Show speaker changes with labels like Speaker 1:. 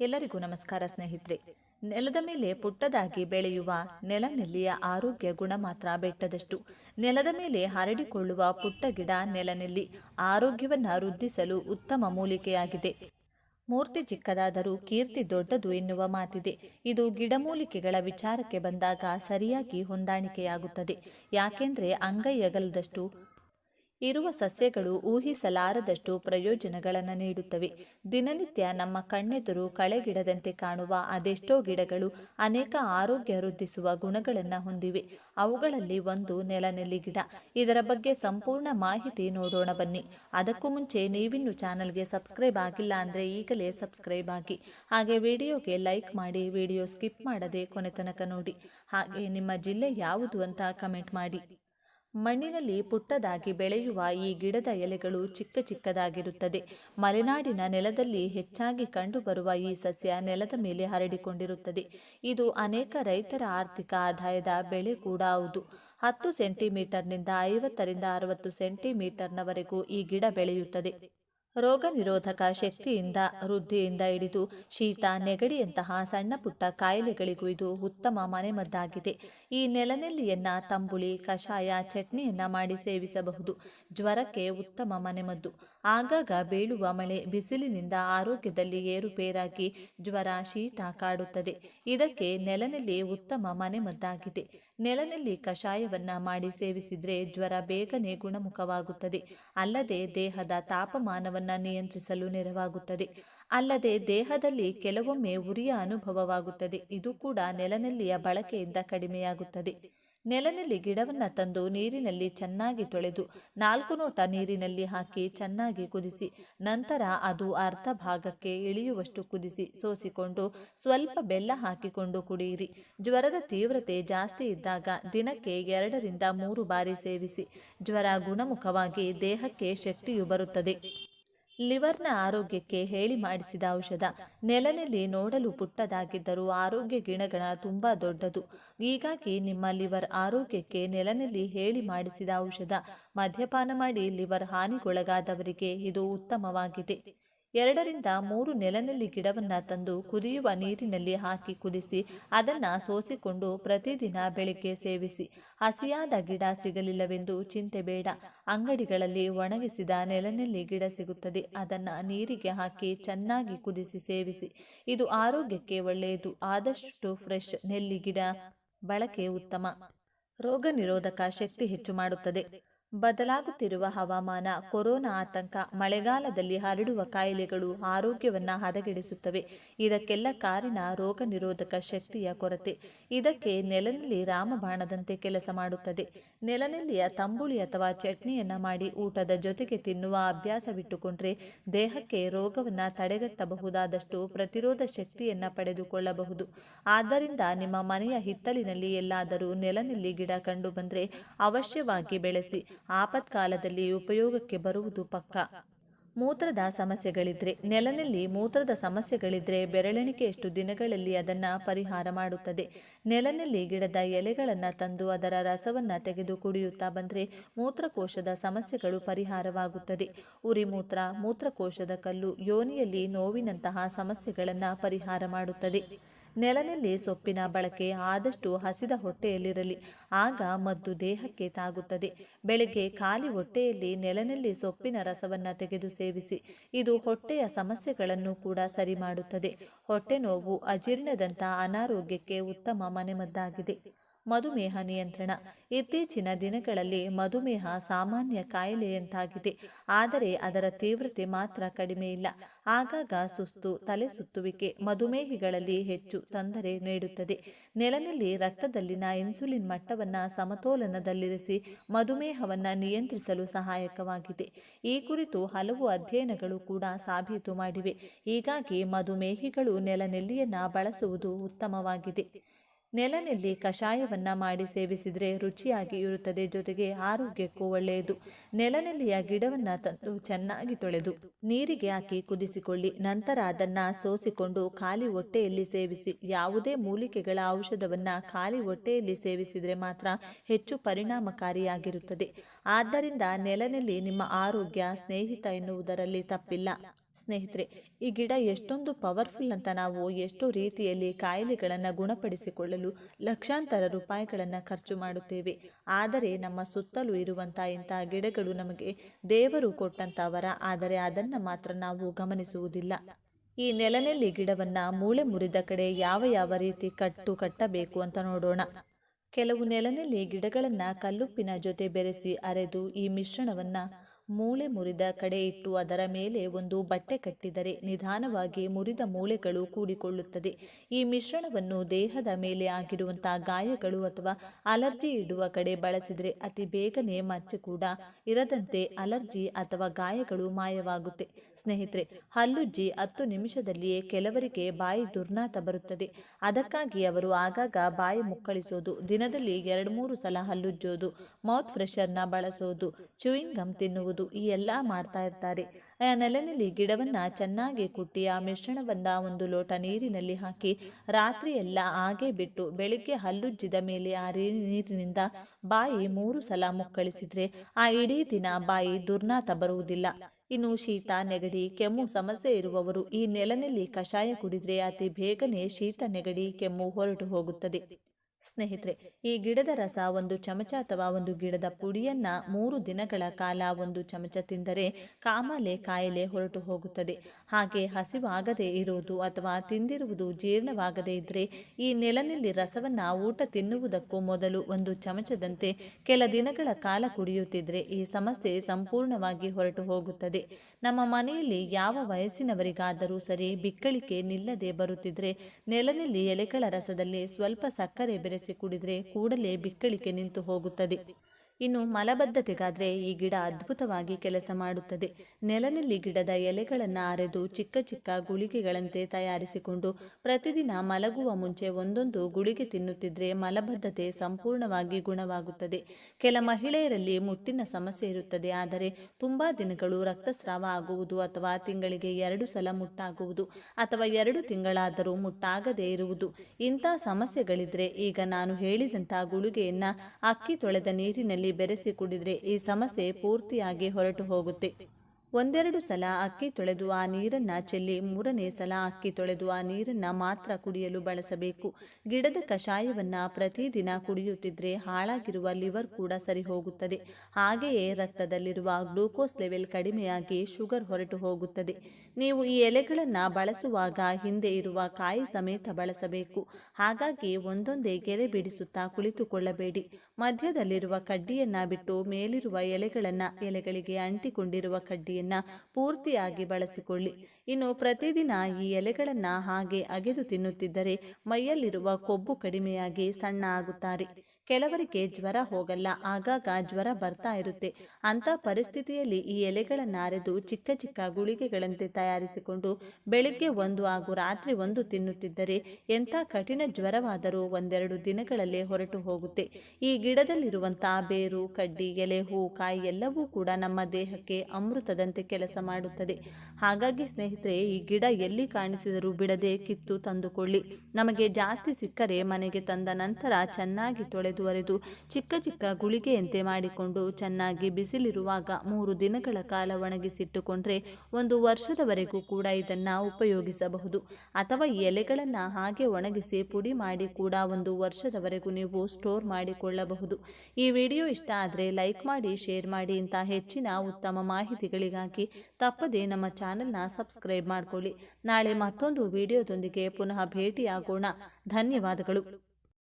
Speaker 1: ಎಲ್ಲರಿಗೂ ನಮಸ್ಕಾರ ಸ್ನೇಹಿತರೆ. ನೆಲದ ಮೇಲೆ ಪುಟ್ಟದಾಗಿ ಬೆಳೆಯುವ ನೆಲನೆಲ್ಲಿಯ ಆರೋಗ್ಯ ಗುಣ ಮಾತ್ರ ಬೆಟ್ಟದಷ್ಟು. ನೆಲದ ಮೇಲೆ ಹರಡಿಕೊಳ್ಳುವ ಪುಟ್ಟ ಗಿಡ ನೆಲನೆಲ್ಲಿ ಆರೋಗ್ಯವನ್ನು ವೃದ್ಧಿಸಲು ಉತ್ತಮ ಮೂಲಿಕೆಯಾಗಿದೆ. ಮೂರ್ತಿ ಚಿಕ್ಕದಾದರೂ ಕೀರ್ತಿ ದೊಡ್ಡದು ಎನ್ನುವ ಮಾತಿದೆ. ಇದು ಗಿಡಮೂಲಿಕೆಗಳ ವಿಚಾರಕ್ಕೆ ಬಂದಾಗ ಸರಿಯಾಗಿ ಹೊಂದಾಣಿಕೆಯಾಗುತ್ತದೆ. ಯಾಕೆಂದ್ರೆ ಅಂಗೈ ಅಗಲದಷ್ಟು ಇರುವ ಸಸ್ಯಗಳು ಊಹಿಸಲಾರದಷ್ಟು ಪ್ರಯೋಜನಗಳನ್ನು ನೀಡುತ್ತವೆ. ದಿನನಿತ್ಯ ನಮ್ಮ ಕಣ್ಣೆದುರು ಕಳೆಗಿಡದಂತೆ ಕಾಣುವ ಅದೆಷ್ಟೋ ಗಿಡಗಳು ಅನೇಕ ಆರೋಗ್ಯ ವೃದ್ಧಿಸುವ ಗುಣಗಳನ್ನು ಹೊಂದಿವೆ. ಅವುಗಳಲ್ಲಿ ಒಂದು ನೆಲನೆಲ್ಲಿ ಗಿಡ. ಇದರ ಬಗ್ಗೆ ಸಂಪೂರ್ಣ ಮಾಹಿತಿ ನೋಡೋಣ ಬನ್ನಿ. ಅದಕ್ಕೂ ಮುಂಚೆ ನೀವಿನ್ನು ಚಾನಲ್ಗೆ ಸಬ್ಸ್ಕ್ರೈಬ್ ಆಗಿಲ್ಲ ಅಂದರೆ ಈಗಲೇ ಸಬ್ಸ್ಕ್ರೈಬ್ ಆಗಿ. ಹಾಗೆ ವಿಡಿಯೋಗೆ ಲೈಕ್ ಮಾಡಿ ವಿಡಿಯೋ ಸ್ಕಿಪ್ ಮಾಡದೆ ಕೊನೆ ತನಕ ನೋಡಿ. ಹಾಗೆ ನಿಮ್ಮ ಜಿಲ್ಲೆ ಯಾವುದು ಅಂತ ಕಮೆಂಟ್ ಮಾಡಿ. ಮಣ್ಣಿನಲ್ಲಿ ಪುಟ್ಟದಾಗಿ ಬೆಳೆಯುವ ಈ ಗಿಡದ ಎಲೆಗಳು ಚಿಕ್ಕ ಚಿಕ್ಕದಾಗಿರುತ್ತದೆ. ಮಲೆನಾಡಿನ ನೆಲದಲ್ಲಿ ಹೆಚ್ಚಾಗಿ ಕಂಡುಬರುವ ಈ ಸಸ್ಯ ನೆಲದ ಮೇಲೆ ಹರಡಿಕೊಂಡಿರುತ್ತದೆ. ಇದು ಅನೇಕ ರೈತರ ಆರ್ಥಿಕ ಆದಾಯದ ಬೆಳೆ ಕೂಡ ಹೌದು. ಹತ್ತು ಸೆಂಟಿಮೀಟರ್ನಿಂದ ಐವತ್ತರಿಂದ ಅರವತ್ತು ಸೆಂಟಿಮೀಟರ್ನವರೆಗೂ ಈ ಗಿಡ ಬೆಳೆಯುತ್ತದೆ. ರೋಗ ನಿರೋಧಕ ಶಕ್ತಿಯಿಂದ, ವೃದ್ಧಿಯಿಂದ ಹಿಡಿದು ಶೀತ, ನೆಗಡಿಯಂತಹ ಸಣ್ಣ ಪುಟ್ಟ ಕಾಯಿಲೆಗಳಿಗೂ ಇದು ಉತ್ತಮ ಮನೆಮದ್ದಾಗಿದೆ. ಈ ನೆಲನೆಲ್ಲಿಯನ್ನ ತಂಬುಳಿ, ಕಷಾಯ, ಚಟ್ನಿಯನ್ನ ಮಾಡಿ ಸೇವಿಸಬಹುದು. ಜ್ವರಕ್ಕೆ ಉತ್ತಮ ಮನೆಮದ್ದು. ಆಗಾಗ ಬೀಳುವ ಮಳೆ ಬಿಸಿಲಿನಿಂದ ಆರೋಗ್ಯದಲ್ಲಿ ಏರುಪೇರಾಗಿ ಜ್ವರ, ಶೀತ ಕಾಡುತ್ತದೆ. ಇದಕ್ಕೆ ನೆಲನೆಲ್ಲಿ ಉತ್ತಮ ಮನೆಮದ್ದಾಗಿದೆ. ನೆಲನೆಲ್ಲಿ ಕಷಾಯವನ್ನ ಮಾಡಿ ಸೇವಿಸಿದ್ರೆ ಜ್ವರ ಬೇಗನೆ ಗುಣಮುಖವಾಗುತ್ತದೆ. ಅಲ್ಲದೆ ದೇಹದ ತಾಪಮಾನವನ್ನ ನಿಯಂತ್ರಿಸಲು ನೆರವಾಗುತ್ತದೆ. ಅಲ್ಲದೆ ದೇಹದಲ್ಲಿ ಕೆಲವೊಮ್ಮೆ ಉರಿಯ ಅನುಭವವಾಗುತ್ತದೆ. ಇದು ಕೂಡ ನೆಲನೆಲ್ಲಿಯ ಬಳಕೆಯಿಂದ ಕಡಿಮೆಯಾಗುತ್ತದೆ. ನೆಲನೆಲ್ಲಿ ಗಿಡವನ್ನು ತಂದು ನೀರಿನಲ್ಲಿ ಚೆನ್ನಾಗಿ ತೊಳೆದು ನಾಲ್ಕು ನೋಟ ನೀರಿನಲ್ಲಿ ಹಾಕಿ ಚೆನ್ನಾಗಿ ಕುದಿಸಿ, ನಂತರ ಅದು ಅರ್ಧ ಭಾಗಕ್ಕೆ ಇಳಿಯುವಷ್ಟು ಕುದಿಸಿ ಸೋಸಿಕೊಂಡು ಸ್ವಲ್ಪ ಬೆಲ್ಲ ಹಾಕಿಕೊಂಡು ಕುಡಿಯಿರಿ. ಜ್ವರದ ತೀವ್ರತೆ ಜಾಸ್ತಿ ಇದ್ದಾಗ ದಿನಕ್ಕೆ ಎರಡರಿಂದ ಮೂರು ಬಾರಿ ಸೇವಿಸಿ, ಜ್ವರ ಗುಣಮುಖವಾಗಿ ದೇಹಕ್ಕೆ ಶಕ್ತಿಯು ಬರುತ್ತದೆ. ಲಿವರ್ನ ಆರೋಗ್ಯಕ್ಕೆ ಹೇಳಿ ಮಾಡಿಸಿದ ಔಷಧ. ನೆಲನಲ್ಲಿ ನೋಡಲು ಪುಟ್ಟದಾಗಿದ್ದರೂ ಆರೋಗ್ಯ ಗಿಣಗಣ ತುಂಬ ದೊಡ್ಡದು. ಹೀಗಾಗಿ ನಿಮ್ಮ ಲಿವರ್ ಆರೋಗ್ಯಕ್ಕೆ ನೆಲನಲ್ಲಿ ಹೇಳಿ ಮಾಡಿಸಿದ ಔಷಧ. ಮದ್ಯಪಾನ ಮಾಡಿ ಲಿವರ್ ಹಾನಿಗೊಳಗಾದವರಿಗೆ ಇದು ಉತ್ತಮವಾಗಿದೆ. ಎರಡರಿಂದ ಮೂರು ನೆಲನೆಲ್ಲಿ ಗಿಡವನ್ನು ತಂದು ಕುದಿಯುವ ನೀರಿನಲ್ಲಿ ಹಾಕಿ ಕುದಿಸಿ ಅದನ್ನ ಸೋಸಿಕೊಂಡು ಪ್ರತಿದಿನ ಬೆಳಿಗ್ಗೆ ಸೇವಿಸಿ. ಹಸಿಯಾದ ಗಿಡ ಸಿಗಲಿಲ್ಲವೆಂದು ಚಿಂತೆ ಬೇಡ. ಅಂಗಡಿಗಳಲ್ಲಿ ಒಣಗಿಸಿದ ನೆಲನೆಲ್ಲಿ ಗಿಡ ಸಿಗುತ್ತದೆ. ಅದನ್ನ ನೀರಿಗೆ ಹಾಕಿ ಚೆನ್ನಾಗಿ ಕುದಿಸಿ ಸೇವಿಸಿ. ಇದು ಆರೋಗ್ಯಕ್ಕೆ ಒಳ್ಳೆಯದು. ಆದಷ್ಟು ಫ್ರೆಶ್ ನೆಲ್ಲಿ ಗಿಡ ಬಳಕೆ ಉತ್ತಮ. ರೋಗ ನಿರೋಧಕ ಶಕ್ತಿ ಹೆಚ್ಚು ಮಾಡುತ್ತದೆ. ಬದಲಾಗುತ್ತಿರುವ ಹವಾಮಾನ, ಕೊರೋನಾ ಆತಂಕ, ಮಳೆಗಾಲದಲ್ಲಿ ಹರಡುವ ಕಾಯಿಲೆಗಳು ಆರೋಗ್ಯವನ್ನ ಹದಗೆಡಿಸುತ್ತವೆ. ಇದಕ್ಕೆಲ್ಲ ಕಾರಣ ರೋಗ ನಿರೋಧಕ ಶಕ್ತಿಯ ಕೊರತೆ. ಇದಕ್ಕೆ ನೆಲನಲ್ಲಿ ರಾಮಬಾಣದಂತೆ ಕೆಲಸ ಮಾಡುತ್ತದೆ. ನೆಲನಲ್ಲಿಯ ತಂಬುಳಿ ಅಥವಾ ಚಟ್ನಿಯನ್ನ ಮಾಡಿ ಊಟದ ಜೊತೆಗೆ ತಿನ್ನುವ ಅಭ್ಯಾಸವಿಟ್ಟುಕೊಂಡ್ರೆ ದೇಹಕ್ಕೆ ರೋಗವನ್ನ ತಡೆಗಟ್ಟಬಹುದಾದಷ್ಟು ಪ್ರತಿರೋಧ ಶಕ್ತಿಯನ್ನ ಪಡೆದುಕೊಳ್ಳಬಹುದು. ಆದ್ದರಿಂದ ನಿಮ್ಮ ಮನೆಯ ಹಿತ್ತಲಿನಲ್ಲಿ ಎಲ್ಲಾದರೂ ನೆಲನೆಲ್ಲಿ ಗಿಡ ಕಂಡು ಬಂದ್ರೆ ಅವಶ್ಯವಾಗಿ ಬೆಳೆಸಿ. ಆಪತ್ಕಾಲದಲ್ಲಿ ಉಪಯೋಗಕ್ಕೆ ಬರುವುದು ಪಕ್ಕ. ಮೂತ್ರದ ಸಮಸ್ಯೆಗಳಿದ್ರೆ ನೆಲನಲ್ಲಿ ಮೂತ್ರದ ಸಮಸ್ಯೆಗಳಿದ್ರೆ ಬೆರಳೆಣಿಕೆಯಷ್ಟು ದಿನಗಳಲ್ಲಿ ಅದನ್ನ ಪರಿಹಾರ ಮಾಡುತ್ತದೆ. ನೆಲನಲ್ಲಿ ಗಿಡದ ಎಲೆಗಳನ್ನು ತಂದು ಅದರ ರಸವನ್ನ ತೆಗೆದು ಕುಡಿಯುತ್ತಾ ಬಂದ್ರೆ ಮೂತ್ರಕೋಶದ ಸಮಸ್ಯೆಗಳು ಪರಿಹಾರವಾಗುತ್ತದೆ. ಉರಿ ಮೂತ್ರ ಮೂತ್ರಕೋಶದ ಕಲ್ಲು ಯೋನಿಯಲ್ಲಿ ನೋವಿನಂತಹ ಸಮಸ್ಯೆಗಳನ್ನು ಪರಿಹಾರ ಮಾಡುತ್ತದೆ. ನೆಲನಲ್ಲಿ ಸೊಪ್ಪಿನ ಬಳಕೆ ಆದಷ್ಟು ಹಸಿದ ಹೊಟ್ಟೆಯಲ್ಲಿರಲಿ. ಆಗ ಮದ್ದು ದೇಹಕ್ಕೆ ತಾಗುತ್ತದೆ. ಬೆಳಗ್ಗೆ ಖಾಲಿ ಹೊಟ್ಟೆಯಲ್ಲಿ ನೆಲನಲ್ಲಿ ಸೊಪ್ಪಿನ ರಸವನ್ನು ತೆಗೆದು ಸೇವಿಸಿ. ಇದು ಹೊಟ್ಟೆಯ ಸಮಸ್ಯೆಗಳನ್ನು ಕೂಡ ಸರಿ ಮಾಡುತ್ತದೆ ಹೊಟ್ಟೆ ನೋವು ಅಜೀರ್ಣದಂಥ ಅನಾರೋಗ್ಯಕ್ಕೆ ಉತ್ತಮ ಮನೆಮದ್ದಾಗಿದೆ. ಮಧುಮೇಹ ನಿಯಂತ್ರಣ. ಇತ್ತೀಚಿನ ದಿನಗಳಲ್ಲಿ ಮಧುಮೇಹ ಸಾಮಾನ್ಯ ಕಾಯಿಲೆಯಂತಾಗಿದೆ. ಆದರೆ ಅದರ ತೀವ್ರತೆ ಮಾತ್ರ ಕಡಿಮೆ ಇಲ್ಲ. ಆಗಾಗ ಸುಸ್ತು, ತಲೆ ಸುತ್ತುವಿಕೆ, ಮಧುಮೇಹಿಗಳಲ್ಲಿ ಹೆಚ್ಚು ತೊಂದರೆ ನೀಡುತ್ತದೆ. ನೆಲನಲ್ಲಿ ರಕ್ತದಲ್ಲಿನ ಇನ್ಸುಲಿನ್ ಮಟ್ಟವನ್ನು ಸಮತೋಲನದಲ್ಲಿರಿಸಿ ಮಧುಮೇಹವನ್ನು ನಿಯಂತ್ರಿಸಲು ಸಹಾಯಕವಾಗಿದೆ. ಈ ಕುರಿತು ಹಲವು ಅಧ್ಯಯನಗಳು ಕೂಡ ಸಾಬೀತು ಮಾಡಿವೆ. ಹೀಗಾಗಿ ಮಧುಮೇಹಿಗಳು ನೆಲನೆಲ್ಲಿಯನ್ನ ಬಳಸುವುದು ಉತ್ತಮವಾಗಿದೆ. ನೆಲನೆಲ್ಲಿ ಕಷಾಯವನ್ನ ಮಾಡಿ ಸೇವಿಸಿದರೆ ರುಚಿಯಾಗಿ ಇರುತ್ತದೆ ಜೊತೆಗೆ ಆರೋಗ್ಯಕ್ಕೂ ಒಳ್ಳೆಯದು. ನೆಲನೆಲ್ಲಿಯ ಗಿಡವನ್ನ ತಂದು ಚೆನ್ನಾಗಿ ತೊಳೆದು ನೀರಿಗೆ ಹಾಕಿ ಕುದಿಸಿಕೊಳ್ಳಿ. ನಂತರ ಅದನ್ನ ಸೋಸಿಕೊಂಡು ಖಾಲಿ ಹೊಟ್ಟೆಯಲ್ಲಿ ಸೇವಿಸಿ. ಯಾವುದೇ ಮೂಲಿಕೆಗಳ ಔಷಧವನ್ನ ಖಾಲಿ ಹೊಟ್ಟೆಯಲ್ಲಿ ಸೇವಿಸಿದರೆ ಮಾತ್ರ ಹೆಚ್ಚು ಪರಿಣಾಮಕಾರಿಯಾಗಿರುತ್ತದೆ. ಆದ್ದರಿಂದ ನೆಲನೆಲ್ಲಿ ನಿಮ್ಮ ಆರೋಗ್ಯ, ಸ್ನೇಹಿತ ಎನ್ನುವುದರಲ್ಲಿ ತಪ್ಪಿಲ್ಲ. ಸ್ನೇಹಿತರೆ, ಈ ಗಿಡ ಎಷ್ಟೊಂದು ಪವರ್ಫುಲ್ ಅಂತ ನಾವು ಎಷ್ಟೋ ರೀತಿಯಲ್ಲಿ ಕಾಯಿಲೆಗಳನ್ನು ಗುಣಪಡಿಸಿಕೊಳ್ಳಲು ಲಕ್ಷಾಂತರ ರೂಪಾಯಿಗಳನ್ನು ಖರ್ಚು ಮಾಡುತ್ತೇವೆ. ಆದರೆ ನಮ್ಮ ಸುತ್ತಲೂ ಇರುವಂಥ ಇಂಥ ಗಿಡಗಳು ನಮಗೆ ದೇವರು ಕೊಟ್ಟಂಥ ವರ, ಆದರೆ ಅದನ್ನು ಮಾತ್ರ ನಾವು ಗಮನಿಸುವುದಿಲ್ಲ. ಈ ನೆಲನೆಲ್ಲಿ ಗಿಡವನ್ನು ಮೂಳೆ ಮುರಿದ ಕಡೆ ಯಾವ ಯಾವ ರೀತಿ ಕಟ್ಟು ಕಟ್ಟಬೇಕು ಅಂತ ನೋಡೋಣ. ಕೆಲವು ನೆಲನೆಲ್ಲಿ ಗಿಡಗಳನ್ನು ಕಲ್ಲುಪ್ಪಿನ ಜೊತೆ ಬೆರೆಸಿ ಅರೆದು ಈ ಮಿಶ್ರಣವನ್ನ ಮೂಳೆ ಮುರಿದ ಕಡೆ ಇಟ್ಟು ಅದರ ಮೇಲೆ ಒಂದು ಬಟ್ಟೆ ಕಟ್ಟಿದರೆ ನಿಧಾನವಾಗಿ ಮುರಿದ ಮೂಳೆಗಳು ಕೂಡಿಕೊಳ್ಳುತ್ತದೆ. ಈ ಮಿಶ್ರಣವನ್ನು ದೇಹದ ಮೇಲೆ ಆಗಿರುವಂತಹ ಗಾಯಗಳು ಅಥವಾ ಅಲರ್ಜಿ ಇಡುವ ಕಡೆ ಬಳಸಿದರೆ ಅತಿ ಬೇಗನೆ ಮಚ್ಚೆ ಕೂಡ ಇರದಂತೆ ಅಲರ್ಜಿ ಅಥವಾ ಗಾಯಗಳು ಮಾಯವಾಗುತ್ತೆ. ಸ್ನೇಹಿತರೆ, ಹಲ್ಲುಜ್ಜಿ ಹತ್ತು ನಿಮಿಷದಲ್ಲಿಯೇ ಕೆಲವರಿಗೆ ಬಾಯಿ ದುರ್ನಾತ ಬರುತ್ತದೆ. ಅದಕ್ಕಾಗಿ ಅವರು ಆಗಾಗ ಬಾಯಿ ಮುಕ್ಕಳಿಸೋದು, ದಿನದಲ್ಲಿ ಎರಡು ಮೂರು ಸಲ ಹಲ್ಲುಜ್ಜೋದು ಮೌತ್ ಫ್ರೆಷರ್ನ ಬಳಸೋದು ಚೂಯಿಂಗ್ ಗಮ್ ತಿನ್ನುವುದು ಈ ಎಲ್ಲ ಮಾಡ್ತಾ ಇರ್ತಾರೆ. ಆ ನೆಲನಲ್ಲಿ ಗಿಡವನ್ನ ಚೆನ್ನಾಗಿ ಕುಟ್ಟಿ ಆ ಮಿಶ್ರಣವನ್ನ ಒಂದು ಲೋಟ ನೀರಿನಲ್ಲಿ ಹಾಕಿ ರಾತ್ರಿ ಎಲ್ಲ ಹಾಗೆ ಬಿಟ್ಟು ಬೆಳಿಗ್ಗೆ ಹಲ್ಲುಜ್ಜಿದ ಮೇಲೆ ಆ ನೀರಿನಿಂದ ಬಾಯಿ ಮೂರು ಸಲ ಮುಕ್ಕಳಿಸಿದ್ರೆ ಆ ಇಡೀ ದಿನ ಬಾಯಿ ದುರ್ನಾತ ಬರುವುದಿಲ್ಲ. ಇನ್ನು ಶೀತ, ನೆಗಡಿ, ಕೆಮ್ಮು ಸಮಸ್ಯೆ ಇರುವವರು ಈ ನೆಲನಲ್ಲಿ ಕಷಾಯ ಕುಡಿದ್ರೆ ಅತಿ ಬೇಗನೆ ಶೀತ, ನೆಗಡಿ, ಕೆಮ್ಮು ಹೊರಟು ಹೋಗುತ್ತದೆ. ಸ್ನೇಹಿತರೆ, ಈ ಗಿಡದ ರಸ ಒಂದು ಚಮಚ ಅಥವಾ ಒಂದು ಗಿಡದ ಪುಡಿಯನ್ನ ಮೂರು ದಿನಗಳ ಕಾಲ ಒಂದು ಚಮಚ ತಿಂದರೆ ಕಾಮಾಲೆ ಕಾಯಿಲೆ ಹೊರಟು ಹೋಗುತ್ತದೆ. ಹಾಗೆ ಹಸಿವಾಗದೇ ಇರುವುದು ಅಥವಾ ತಿಂದಿರುವುದು ಜೀರ್ಣವಾಗದೇ ಇದ್ರೆ ಈ ನೆಲನಲ್ಲಿ ರಸವನ್ನ ಊಟ ತಿನ್ನುವುದಕ್ಕೂ ಮೊದಲು ಒಂದು ಚಮಚದಂತೆ ಕೆಲ ದಿನಗಳ ಕಾಲ ಕುಡಿಯುತ್ತಿದ್ರೆ ಈ ಸಮಸ್ಯೆ ಸಂಪೂರ್ಣವಾಗಿ ಹೊರಟು ಹೋಗುತ್ತದೆ. ನಮ್ಮ ಮನೆಯಲ್ಲಿ ಯಾವ ವಯಸ್ಸಿನವರಿಗಾದರೂ ಸರಿ ಬಿಕ್ಕಳಿಕೆ ನಿಲ್ಲದೆ ಬರುತ್ತಿದ್ರೆ ನೆಲನಲ್ಲಿ ಎಲೆಗಳ ರಸದಲ್ಲಿ ಸ್ವಲ್ಪ ಸಕ್ಕರೆ ಬೆರೆಸಿ ಕುಡಿದ್ರೆ ಕೂಡಲೇ ಬಿಕ್ಕಳಿಕೆ ನಿಂತು ಹೋಗುತ್ತದೆ. ಇನ್ನು ಮಲಬದ್ಧತೆಗಾದ್ರೆ ಈ ಗಿಡ ಅದ್ಭುತವಾಗಿ ಕೆಲಸ ಮಾಡುತ್ತದೆ. ನೆಲನಲ್ಲಿ ಗಿಡದ ಎಲೆಗಳನ್ನು ಅರೆದು ಚಿಕ್ಕ ಚಿಕ್ಕ ಗುಳಿಗೆಗಳಂತೆ ತಯಾರಿಸಿಕೊಂಡು ಪ್ರತಿದಿನ ಮಲಗುವ ಮುಂಚೆ ಒಂದೊಂದು ಗುಳಿಗೆ ತಿನ್ನುತ್ತಿದ್ರೆ ಮಲಬದ್ಧತೆ ಸಂಪೂರ್ಣವಾಗಿ ಗುಣವಾಗುತ್ತದೆ. ಕೆಲ ಮಹಿಳೆಯರಲ್ಲಿ ಮುಟ್ಟಿನ ಸಮಸ್ಯೆ ಇರುತ್ತದೆ. ಆದರೆ ತುಂಬಾ ದಿನಗಳು ರಕ್ತಸ್ರಾವ ಆಗುವುದು ಅಥವಾ ತಿಂಗಳಿಗೆ ಎರಡು ಸಲ ಮುಟ್ಟಾಗುವುದು ಅಥವಾ ಎರಡು ತಿಂಗಳಾದರೂ ಮುಟ್ಟಾಗದೇ ಇರುವುದು. ಇಂಥ ಸಮಸ್ಯೆಗಳಿದ್ರೆ ಈಗ ನಾನು ಹೇಳಿದಂತಹ ಗುಳಿಗೆಯನ್ನ ಅಕ್ಕಿ ತೊಳೆದ ನೀರಿನಲ್ಲಿ ಬೆರೆಸಿ ಕುಡಿದ್ರೆ ಈ ಸಮಸ್ಯೆ ಪೂರ್ತಿಯಾಗಿ ಹೊರಟು ಹೋಗುತ್ತೆ. ಒಂದೆರಡು ಸಲ ಅಕ್ಕಿ ತೊಳೆದು ಆ ನೀರನ್ನ ಚೆಲ್ಲಿ ಮೂರನೇ ಸಲ ಅಕ್ಕಿ ತೊಳೆದು ಆ ನೀರನ್ನ ಮಾತ್ರ ಕುಡಿಯಲು ಬಳಸಬೇಕು. ಗಿಡದ ಕಷಾಯವನ್ನ ಪ್ರತಿದಿನ ಕುಡಿಯುತ್ತಿದ್ರೆ ಹಾಳಾಗಿರುವ ಲಿವರ್ ಕೂಡ ಸರಿ ಹೋಗುತ್ತದೆ. ಹಾಗೆಯೇ ರಕ್ತದಲ್ಲಿರುವ ಗ್ಲೂಕೋಸ್ ಲೆವೆಲ್ ಕಡಿಮೆಯಾಗಿ ಶುಗರ್ ಹೊರಟು ಹೋಗುತ್ತದೆ. ನೀವು ಈ ಎಲೆಗಳನ್ನ ಬಳಸುವಾಗ ಹಿಂದೆ ಇರುವ ಕಾಯಿ ಸಮೇತ ಬಳಸಬೇಕು. ಹಾಗಾಗಿ ಒಂದೊಂದೇ ಗೆರೆ ಬಿಡಿಸುತ್ತಾ ಕುಳಿತುಕೊಳ್ಳಬೇಡಿ. ಮಧ್ಯದಲ್ಲಿರುವ ಕಡ್ಡಿಯನ್ನ ಬಿಟ್ಟು ಮೇಲಿರುವ ಎಲೆಗಳನ್ನ ಎಲೆಗಳಿಗೆ ಅಂಟಿಕೊಂಡಿರುವ ಕಡ್ಡಿಯನ್ನ ಪೂರ್ತಿಯಾಗಿ ಬಳಸಿಕೊಳ್ಳಿ. ಇನ್ನು ಪ್ರತಿದಿನ ಈ ಎಲೆಗಳನ್ನು ಹಾಗೆ ಅಗೆದು ತಿನ್ನುತ್ತಿದ್ದರೆ ಮೈಯಲ್ಲಿರುವ ಕೊಬ್ಬು ಕಡಿಮೆಯಾಗಿ ಸಣ್ಣ ಆಗುತ್ತಾರೆ ಕೆಲವರಿಗೆ ಜ್ವರ ಹೋಗಲ್ಲ, ಆಗಾಗ ಜ್ವರ ಬರ್ತಾ ಇರುತ್ತೆ. ಅಂಥ ಪರಿಸ್ಥಿತಿಯಲ್ಲಿ ಈ ಎಲೆಗಳನ್ನು ಅರೆದು ಚಿಕ್ಕ ಚಿಕ್ಕ ಗುಳಿಗೆಗಳಂತೆ ತಯಾರಿಸಿಕೊಂಡು ಬೆಳಿಗ್ಗೆ ಒಂದು ಹಾಗೂ ರಾತ್ರಿ ಒಂದು ತಿನ್ನುತ್ತಿದ್ದರೆ ಎಂಥ ಕಠಿಣ ಜ್ವರವಾದರೂ ಒಂದೆರಡು ದಿನಗಳಲ್ಲೇ ಹೊರಟು ಹೋಗುತ್ತೆ. ಈ ಗಿಡದಲ್ಲಿರುವಂತಹ ಬೇರು, ಕಡ್ಡಿ, ಎಲೆ ಹೂ ಕಾಯಿ ಎಲ್ಲವೂ ಕೂಡ ನಮ್ಮ ದೇಹಕ್ಕೆ ಅಮೃತದಂತೆ ಕೆಲಸ ಮಾಡುತ್ತದೆ. ಹಾಗಾಗಿ ಸ್ನೇಹಿತರೆ, ಈ ಗಿಡ ಎಲ್ಲಿ ಕಾಣಿಸಿದರೂ ಬಿಡದೆ ಕಿತ್ತು ತಂದುಕೊಳ್ಳಿ. ನಮಗೆ ಜಾಸ್ತಿ ಸಿಕ್ಕರೆ ಮನೆಗೆ ತಂದ ನಂತರ ಚೆನ್ನಾಗಿ ತೊಳೆದು ಅರೆದು ಚಿಕ್ಕ ಚಿಕ್ಕ ಗುಳಿಗೆಯಂತೆ ಮಾಡಿಕೊಂಡು ಚೆನ್ನಾಗಿ ಬಿಸಿಲಿರುವಾಗ ಮೂರು ದಿನಗಳ ಕಾಲ ಒಣಗಿಸಿಟ್ಟುಕೊಂಡ್ರೆ ಒಂದು ವರ್ಷದವರೆಗೂ ಕೂಡ ಇದನ್ನು ಉಪಯೋಗಿಸಬಹುದು. ಅಥವಾ ಎಲೆಗಳನ್ನು ಹಾಗೆ ಒಣಗಿಸಿ ಪುಡಿ ಮಾಡಿ ಕೂಡ ಒಂದು ವರ್ಷದವರೆಗೂ ನೀವು ಸ್ಟೋರ್ ಮಾಡಿಕೊಳ್ಳಬಹುದು. ಈ ವಿಡಿಯೋ ಇಷ್ಟ ಆದರೆ ಲೈಕ್ ಮಾಡಿ, ಶೇರ್ ಮಾಡಿ ಇಂಥ ಹೆಚ್ಚಿನ ಉತ್ತಮ ಮಾಹಿತಿಗಳಿಗಾಗಿ ತಪ್ಪದೆ ನಮ್ಮ ಚಾನೆಲ್ನ ಸಬ್ಸ್ಕ್ರೈಬ್ ಮಾಡಿಕೊಳ್ಳಿ. ನಾಳೆ ಮತ್ತೊಂದು ವಿಡಿಯೋದೊಂದಿಗೆ ಪುನಃ ಭೇಟಿಯಾಗೋಣ. ಧನ್ಯವಾದಗಳು.